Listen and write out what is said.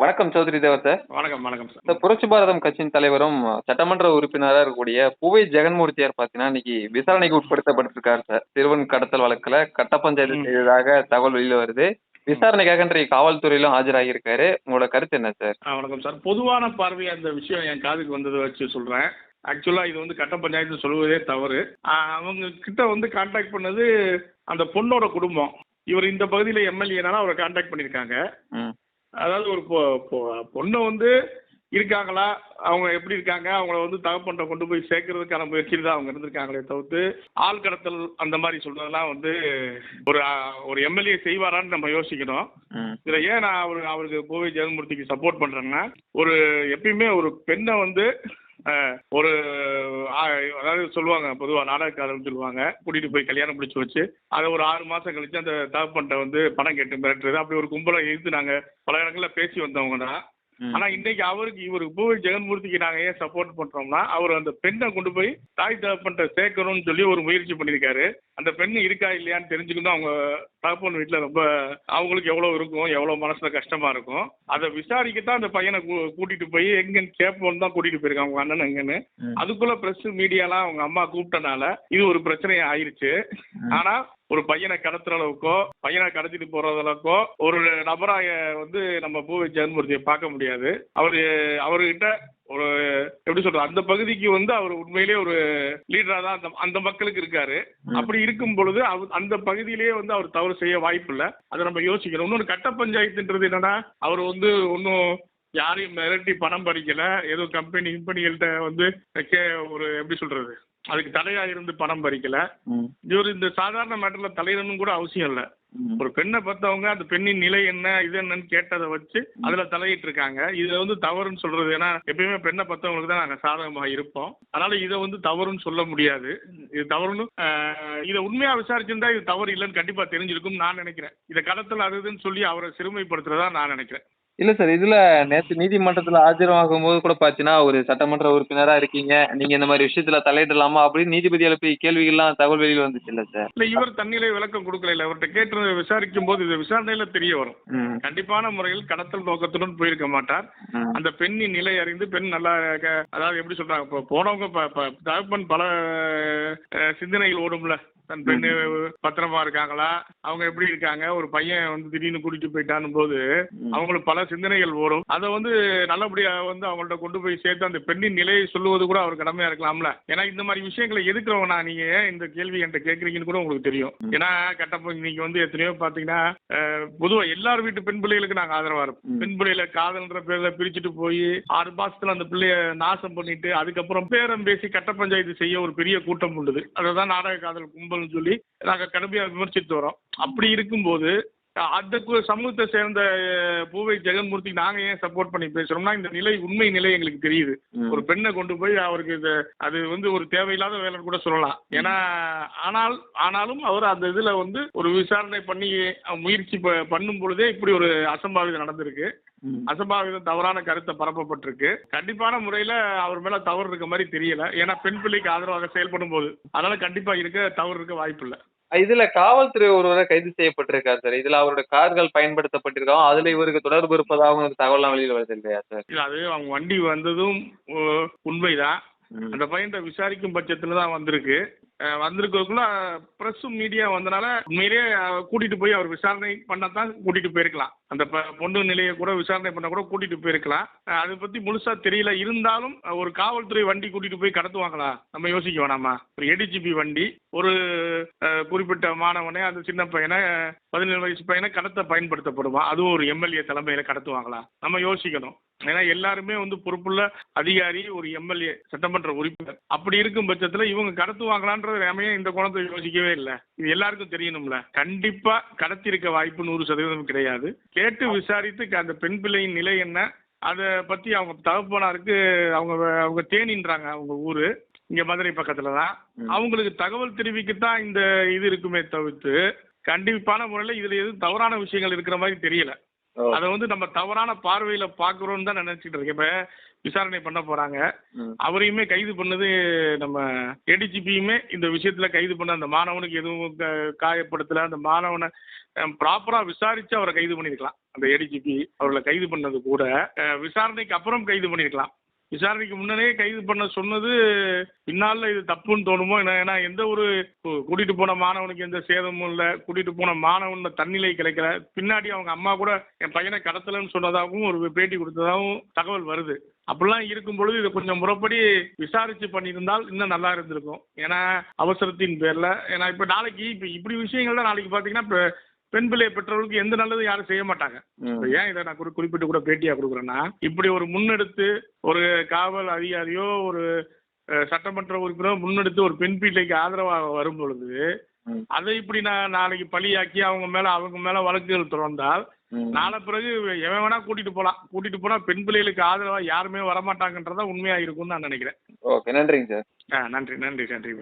வணக்கம் சௌத்ரி தேவர் சார் வணக்கம் வணக்கம் சார். புரட்சி பாரதம் கட்சியின் தலைவரும் சட்டமன்ற உறுப்பினராக இருக்கக்கூடிய பூவை ஜெகன்மூர்த்தியார் பார்த்தீங்கன்னா இன்னைக்கு விசாரணைக்கு உட்படுத்தப்பட்டிருக்காரு சார். சிறுவன் கடத்தல் வழக்குல கட்ட பஞ்சாயத்து. செய்ததாக தகவல் வெளியில வருது. விசாரணைக்காக இன்றைக்கு காவல்துறையிலும் ஆஜராகியிருக்காரு. உங்களோட கருத்து என்ன சார்? வணக்கம் சார். பொதுவான பார்வை அந்த விஷயம் என் காதுக்கு வந்ததை வச்சு சொல்கிறேன் ஆக்சுவலாக இது வந்து கட்ட பஞ்சாயத்து சொல்லுவதே தவறு. அவங்க கிட்ட வந்து கான்டாக்ட் பண்ணது அந்த பொண்ணோட குடும்பம். இவர் இந்த பகுதியில் எம்எல்ஏனால அவரை கான்டாக்ட் பண்ணியிருக்காங்க. அதாவது ஒரு பொ- பொ- பொண்ணு வந்து இருக்காங்களா? அவங்க எப்படி இருக்காங்க? அவங்கள வந்து தகப்பன்ட்ட கொண்டு போய் சேர்க்கறதுக்கான முயற்சியில் தான் அவங்க இருந்திருக்காங்களே தவிர்த்து ஆள் கடத்தல் அந்த மாதிரி சொல்றதெல்லாம் வந்து ஒரு ஒரு எம்எல்ஏ செய்வாரான்னு நம்ம யோசிக்கணும். இதில் ஏன் நான் அவர் அவருக்கு கோவை ஜெகன்மூர்த்திக்கு சப்போர்ட் பண்ணுறேன்னா ஒரு எப்பயுமே ஒரு பெண்ணை வந்து ஆ ஒரு ஆ, அதாவது சொல்லுவாங்க பொதுவாக நாடகக்காரர்னு சொல்லுவாங்க கூட்டிகிட்டு போய் கல்யாணம் முடிச்சு வச்சு அதை ஒரு ஆறு மாதம் கழிச்சு அந்த தகப்பன்ட்ட வந்து பணம் கேட்டு மிரட்டுறது அப்படி ஒரு கும்பலை எதிர்த்து நாங்கள் பல இடங்களில் பேசி வந்தவங்க தான் ஆனா இன்னைக்கு அவருக்கு இவருக்கு பூவை ஜெகன்மூர்த்திக்கு நாங்க ஏன் சப்போர்ட் பண்றோம்னா அவர் அந்த பெண்ணை கொண்டு போய் தாய் தகப்பன்ட்ட சேர்க்கணும்னு சொல்லி ஒரு முயற்சி பண்ணியிருக்காரு. அந்த பெண் இருக்கா இல்லையான்னு தெரிஞ்சுக்கணும் அவங்க தகப்பன் வீட்டுல ரொம்ப அவங்களுக்கு எவ்வளவு இருக்கும் எவ்வளவு மனசுல கஷ்டமா இருக்கும். அதை விசாரிக்கத்தான் அந்த பையனை கூட்டிட்டு போய் எங்கன்னு கேட்போம் தான் கூட்டிட்டு போயிருக்காங்க அவங்க அண்ணன் எங்கன்னு. அதுக்குள்ள பிரஸ் மீடியாலாம் அவங்க அம்மா கூப்பிட்டனால இது ஒரு பிரச்சனை ஆயிருச்சு. ஆனா ஒரு பையனை கடத்துற அளவுக்கோ பையனை கடத்திட்டு போறது அளவுக்கோ ஒரு நபராக வந்து நம்ம பூவை ஜெகன்மூர்த்தியை பார்க்க முடியாது. அவரு அவர்கிட்ட ஒரு எப்படி சொல்றது அந்த பகுதிக்கு வந்து அவர் உண்மையிலேயே ஒரு லீடரா தான் அந்த அந்த மக்களுக்கு இருக்காரு. அப்படி இருக்கும் பொழுது அந்த பகுதியிலேயே வந்து அவர் தவறு செய்ய வாய்ப்பு இல்லை அதை நம்ம யோசிக்கணும். இன்னொன்று கட்ட பஞ்சாயத்துன்றது என்னன்னா அவர் வந்து ஒன்றும் யாரையும் மிரட்டி பணம் பறிக்கல. ஏதோ கம்பெனி கம்பெனிகள்கிட்ட வந்து கே- ஒரு எப்படி சொல்றது அதுக்கு தலையா இருந்து பணம் பறிக்கல. இவர் இந்த சாதாரண மேட்டர்ல தலையிடணும் கூட அவசியம் இல்லை. ஒரு பெண்ணை பார்த்தவங்க அந்த பெண்ணின் நிலை என்ன இது என்னன்னு கேட்டதை வச்சு அதுல தலையிட்டு இருக்காங்க. இதை வந்து தவறுன்னு சொல்றது ஏன்னா எப்பயுமே பெண்ணை பார்த்தவங்களுக்கு தான் நாங்க சாதகமா இருப்போம். அதனால இதை வந்து தவறுன்னு சொல்ல முடியாது. இது தவறுன்னு இதை உண்மையா விசாரிச்சிருந்தா இது தவறு இல்லைன்னு கண்டிப்பா தெரிஞ்சிருக்கும் நான் நினைக்கிறேன். இதை கடத்தல் அது இதுன்னு சொல்லி அவரை சிறுமைப்படுத்துறதா நான் நினைக்கிறேன். இல்ல சார் இதுல நேத்து நீதிமன்றத்துல ஆஜராகும் போது கூட பாத்தீங்கன்னா ஒரு சட்டமன்ற உறுப்பினரா இருக்கீங்க. நீங்க இந்த மாதிரி விஷயத்துல தலையிடலாமா? அப்படின்னு நீதிபதி எழுப்பிய கேள்விகள்லாம் தகவல் வெளியில வந்துச்சு இல்ல சார் இல்ல இவர் தன்னிலை விளக்கம் கொடுக்கல இல்ல. அவர்கிட்ட கேட்டு விசாரிக்கும் போது இது விசாரணையில தெரிய வரும். கண்டிப்பான முறையில் கடத்தல் நோக்கத்துடன் போயிருக்க மாட்டார். அந்த பெண்ணின் நிலை அறிந்து பெண் நல்லா அதாவது எப்படி சொல்றாங்க இப்போ போனவங்க தகப்பன் பல சிந்தனைகள் ஓடும்ல. தன் பெண்ணு பத்திரமா இருக்காங்களா? அவங்க எப்படி இருக்காங்க? ஒரு பையன் வந்து திடீர்னு கூட்டிட்டு போயிட்டான்னு போது. அவங்களுக்கு பல சிந்தனைகள் ஓடும் அதை வந்து நல்லபடியா வந்து அவங்கள்ட்ட கொண்டு போய் சேர்த்து அந்த பெண்ணின் நிலையை சொல்லுவது கூட அவர் கடமையா இருக்கலாம்ல. ஏன்னா இந்த மாதிரி விஷயங்களை எதுக்குறவங்க நான் நீங்க? இந்த கேள்வி என்கிட்ட கேட்குறீங்கன்னு கூட உங்களுக்கு தெரியும். ஏன்னா கட்டப்ப இன்னைக்கு வந்து எத்தனையோ பாத்தீங்கன்னா பொதுவா எல்லார் வீட்டு பெண் பிள்ளைகளுக்கு நாங்க ஆதரவா இருப்போம். பெண் பிள்ளைகளை காதல்ன்ற பேர்ல பிரிச்சுட்டு போய் ஆறு மாசத்துல அந்த பிள்ளைய நாசம் பண்ணிட்டு அதுக்கப்புறம் பேரம் பேசி கட்ட பஞ்சாயத்து செய்ய ஒரு பெரிய கூட்டம் உண்டுது. அதை தான் நாடக காதல் கும்பல்னு சொல்லி நாங்கள் கடுமையாக விமர்சித்து வரோம் அப்படி இருக்கும்போது அந்த கு- சமூகத்தை சேர்ந்த பூவை ஜெகன்மூர்த்தி நாங்க ஏன் சப்போர்ட் பண்ணி பேசுறோம்னா இந்த நிலை உண்மை நிலை எங்களுக்கு தெரியுது. ஒரு பெண்ணை கொண்டு போய் அவருக்கு இது அது வந்து ஒரு தேவையில்லாத வேலைன்னு கூட சொல்லலாம். ஏன்னா ஆனால் ஆனாலும் அவர் அந்த இதுல வந்து ஒரு விசாரணை பண்ணி முயற்சி ப- பண்ணும் பொழுதே இப்படி ஒரு அசம்பாவிதம் நடந்திருக்கு. அசம்பாவிதம் தவறான கருத்தை பரப்பப்பட்டிருக்கு. கண்டிப்பான முறையில அவர் மேல தவறு இருக்க மாதிரி தெரியல. ஏன்னா பெண் பிள்ளைக்கு ஆதரவாக செயல்படும் போது அதனால கண்டிப்பா இருக்க தவறு இருக்க வாய்ப்பு இல்லை இதுல காவல்துறை ஒருவரை கைது செய்யப்பட்டிருக்காரு சார். இதுல அவரோட கார்கள் பயன்படுத்தப்பட்டிருக்காவும் அதுல இவருக்கு தொடர்பு இருப்பதாகவும் ஒரு தகவல்லாம் வெளியில வருது இல்லையா சார்? இல்ல அது அவங்க வண்டி வந்ததும் உண்மைதான். அந்த பையன்கிட்ட விசாரிக்கும் பட்சத்துல தான் வந்திருக்கு. அஹ் வந்திருக்கக்குள்ள ப்ரெஸ்ஸும் மீடியா வந்தனால உண்மையிலேயே கூட்டிட்டு போய் அவர் விசாரணை பண்ணத்தான் கூட்டிட்டு போயிருக்கலாம். அந்த ப- பொண்ணு நிலையை கூட விசாரணை பண்ண கூட கூட்டிட்டு போயிருக்கலாம். அதை பத்தி முழுசா தெரியல. இருந்தாலும் ஒரு காவல்துறை வண்டி கூட்டிட்டு போய் கடத்துவாங்களா நம்ம யோசிக்க வேணாமா? ஒரு ஏடிஜிபி வண்டி ஒரு குறிப்பிட்ட மாணவனை அந்த சின்ன பையனை பதினேழு வயசு பையனை கடத்த பயன்படுத்தப்படுமா? அதுவும் ஒரு எம்எல்ஏ தலைமையில கடத்துவாங்களா நம்ம யோசிக்கணும். ஏன்னா எல்லாருமே வந்து பொறுப்புள்ள அதிகாரி ஒரு எம்எல்ஏ சட்டமன்ற உறுப்பினர். அப்படி இருக்கும் பட்சத்துல இவங்க கடத்துவாங்களான்றது நாம இந்த குணத்தை யோசிக்கவே இல்லை. இது எல்லாருக்கும் தெரியணும்ல. கண்டிப்பா கடத்தியிருக்க வாய்ப்பு நூறு சதவீதம் கிடையாது. கேட்டு விசாரித்து அந்த பெண் பிள்ளையின் நிலை என்ன அதை பத்தி அவங்க தகப்பனாருக்கு அவங்க அவங்க தேனின்றாங்க அவங்க ஊரு இங்க மதுரை பக்கத்துல தான். அவங்களுக்கு தகவல் தெரிவிக்கத்தான் இந்த இது இருக்குமே தவிர்த்து கண்டிப்பான முறையில் இதுல எதுவும் தவறான விஷயங்கள் இருக்கிற மாதிரி தெரியல. அதை வந்து நம்ம தவறான பார்வையில பாக்குறோம்னு தான் நினைச்சிட்டு இருக்கேன். இப்ப விசாரணை பண்ண போறாங்க. அவரையுமே கைது பண்ணது நம்ம ஏடிஜிபியுமே இந்த விஷயத்துல கைது பண்ண அந்த மாணவனுக்கு எதுவும் காயப்படுத்தல அந்த மாணவனை ப்ராப்பரா விசாரிச்சு அவரை கைது பண்ணிருக்கலாம் அந்த ஏடிஜிபி அவர்களை கைது பண்ணது கூட விசாரணைக்கு அப்புறம் கைது பண்ணிருக்கலாம் விசாரணைக்கு முன்னரே கைது பண்ண சொன்னது பின்னால் இது தப்புன்னு தோணுமோ? ஏன்னா ஏன்னா எந்த ஒரு கூட்டிகிட்டு கூட்டிட்டு போன மாணவனுக்கு எந்த சேதமும் இல்லை. கூட்டிட்டு போன மாணவனில் தன்னிலை கிடைக்கல. பின்னாடி அவங்க அம்மா கூட என் பையனை கடத்தலன்னு சொன்னதாகவும் ஒரு பேட்டி கொடுத்ததாகவும் தகவல் வருது. அப்படிலாம் இருக்கும் பொழுது இதை கொஞ்சம் முறைப்படி விசாரிச்சு பண்ணியிருந்தால் இன்னும் நல்லா இருந்திருக்கும். ஏன்னா அவசரத்தின் பேர்ல. ஏன்னா இப்ப நாளைக்கு இப்ப இப்படி விஷயங்கள்லாம் நாளைக்கு பாத்தீங்கன்னா இப்ப பெண் பிள்ளை பெற்றவர்களுக்கு எந்த நல்லதும் யாரும் செய்ய மாட்டாங்க. ஏன் இதை நான் குறி- குறிப்பிட்டு கூட பேட்டியா கொடுக்குறேன்னா இப்படி ஒரு முன்னெடுத்து ஒரு காவல் அதிகாரியோ ஒரு சட்டமன்ற உறுப்பினரோ முன்னெடுத்து ஒரு பெண் பிள்ளைக்கு ஆதரவாக வரும் பொழுது. அதை இப்படி நான் நாளைக்கு பழியாக்கி அவங்க மேல அவங்க மேல வழக்குகள் தொடர்ந்தால். நாளை பிறகு எவன் வேணா கூட்டிட்டு போலாம். கூட்டிட்டு போனா பெண் பிள்ளைகளுக்கு ஆதரவா யாருமே வரமாட்டாங்கன்றதா உண்மையா இருக்கும்னு நான் நினைக்கிறேன். ஓகே நன்றிங்க சார். ஆ, நன்றி நன்றி நன்றி.